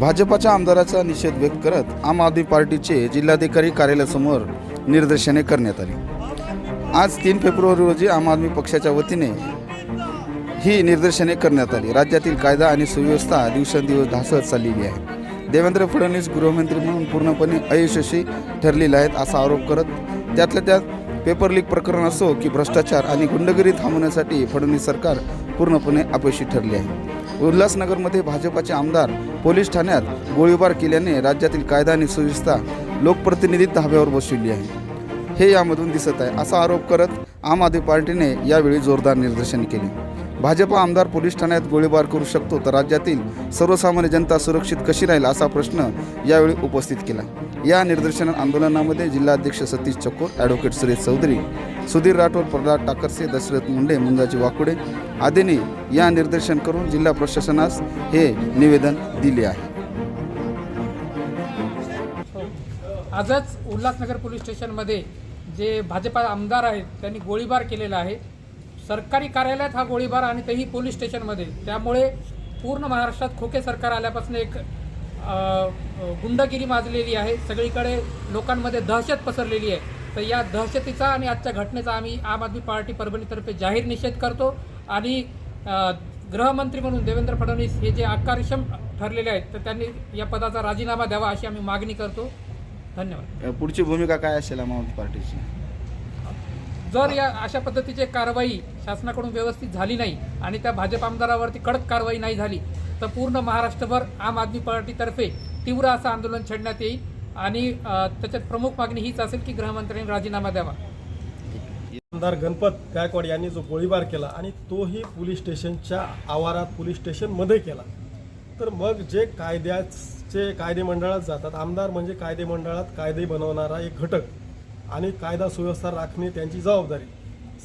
भाजपाच्या आमदाराचा निषेध व्यक्त करत आम आदमी पार्टीचे जिल्हाधिकारी कार्यालयासमोर निदर्शने करण्यात आली. आज तीन फेब्रुवारी रोजी आम आदमी पक्षाच्या वतीने ही निदर्शने करण्यात आली. राज्यातील कायदा आणि सुव्यवस्था दिवसेंदिवस ढासळत चाललेली आहे. देवेंद्र फडणवीस गृहमंत्री म्हणून पूर्णपणे अयशस्वी ठरलेले आहेत असा आरोप करत त्यातल्या त्यात पेपर लीक प्रकरण असो की भ्रष्टाचार आणि गुंडगिरी थांबवण्यासाठी फडणवीस सरकार पूर्णपणे अपयशी ठरले आहे. उल्हासनगरमध्ये भाजपाचे आमदार पोलीस ठाण्यात गोळीबार केल्याने राज्यातील कायदा आणि सुव्यवस्था लोकप्रतिनिधी धाब्यावर बसविली आहे. हे यामधून दिसत आहे असा आरोप करत आम आदमी पार्टीने यावेळी जोरदार निदर्शन केले. भाजपा आमदार पोलीस ठाण्यात गोळीबार करू शकतो तर राज्यातील सर्वसामान्य जनता सुरक्षित कशी राहील असा प्रश्न यावेळी उपस्थित केला. या निदर्शन आंदोलनामध्ये जिल्हाध्यक्ष सतीश चकोर ॲडव्होकेट सुरेश चौधरी सुधीर राठोड प्रल्हाद टाकरसे दशरथ मुंडे मुंजाजी वाकुडे आदींनी या निदर्शन करून जिल्हा प्रशासनास हे निवेदन दिले आहे. आजच उल्हासनगर पोलीस स्टेशनमध्ये जे भाजपा आमदार आहेत त्यांनी गोळीबार केलेला आहे. सरकारी कार्यालयात हा गोळीबार आणि तेही पोलीस स्टेशनमध्ये. त्यामुळे पूर्ण महाराष्ट्रात खोके सरकार आल्यापासून एक गुंडगिरी माजलेली आहे. सगळीकडे लोकांमध्ये दहशत पसरलेली आहे. तर या दहशतीचा आणि आजच्या घटनेचा आम्ही आम आदमी पार्टी परभणीतर्फे जाहीर निषेध करतो आणि गृहमंत्री म्हणून देवेंद्र फडणवीस हे जे आकारक्षम ठरलेले आहेत तर त्यांनी या पदाचा राजीनामा द्यावा अशी आम्ही मागणी करतो. धन्यवाद. पुढची भूमिका काय असेल आम आदमी पार्टीची? जर या अशा पद्धतीची कारवाई शासनाकडून व्यवस्थित झाली नाही आणि त्या भाजप आमदारावरती कडक कारवाई नाही झाली तर पूर्ण महाराष्ट्रभर आम आदमी पार्टीतर्फे तीव्र असं आंदोलन छेडण्यात येईल आणि त्याच्यात प्रमुख मागणी हीच असेल की गृहमंत्र्यांनी राजीनामा द्यावा. आमदार गणपत गायकवाड यांनी जो गोळीबार केला आणि तोही पोलीस स्टेशनच्या आवारात पोलीस स्टेशनमध्ये केला. तर मग जे कायद्याचे कायदे मंडळात जातात आमदार म्हणजे कायदे मंडळात कायदे बनवणारा एक घटक. आणि कायदा सुव्यवस्था राखणे त्यांची जबाबदारी.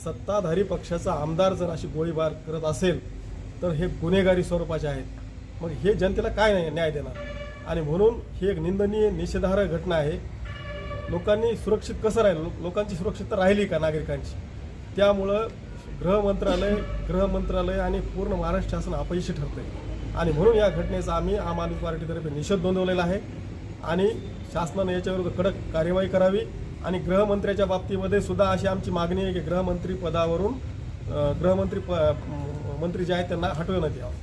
सत्ताधारी पक्षाचा आमदार जर अशी गोळीबार करत असेल तर हे गुन्हेगारी स्वरूपाचे आहेत. मग हे जनतेला काय नाही न्याय देणार? आणि म्हणून ही एक निंदनीय निषेधार्ह घटना आहे. लोकांनी सुरक्षित कसं राहिलं? लोकांची सुरक्षितता राहिली का नागरिकांची? त्यामुळं गृह मंत्रालय गृह मंत्रालय आणि पूर्ण महाराष्ट्र शासन अपयशी ठरते आणि म्हणून या घटनेचा आम्ही आम आदमी पार्टीतर्फे निषेध नोंदवलेला आहे. आणि शासनाने याच्याविरुद्ध कडक कार्यवाही करावी. आणि गृहमंत्र्याच्या बाबतीमध्ये सुद्धा अशी आमची मागणी आहे की गृहमंत्री पदावरून गृहमंत्री प मंत्री जे आहेत त्यांना हटवण्यात यावं.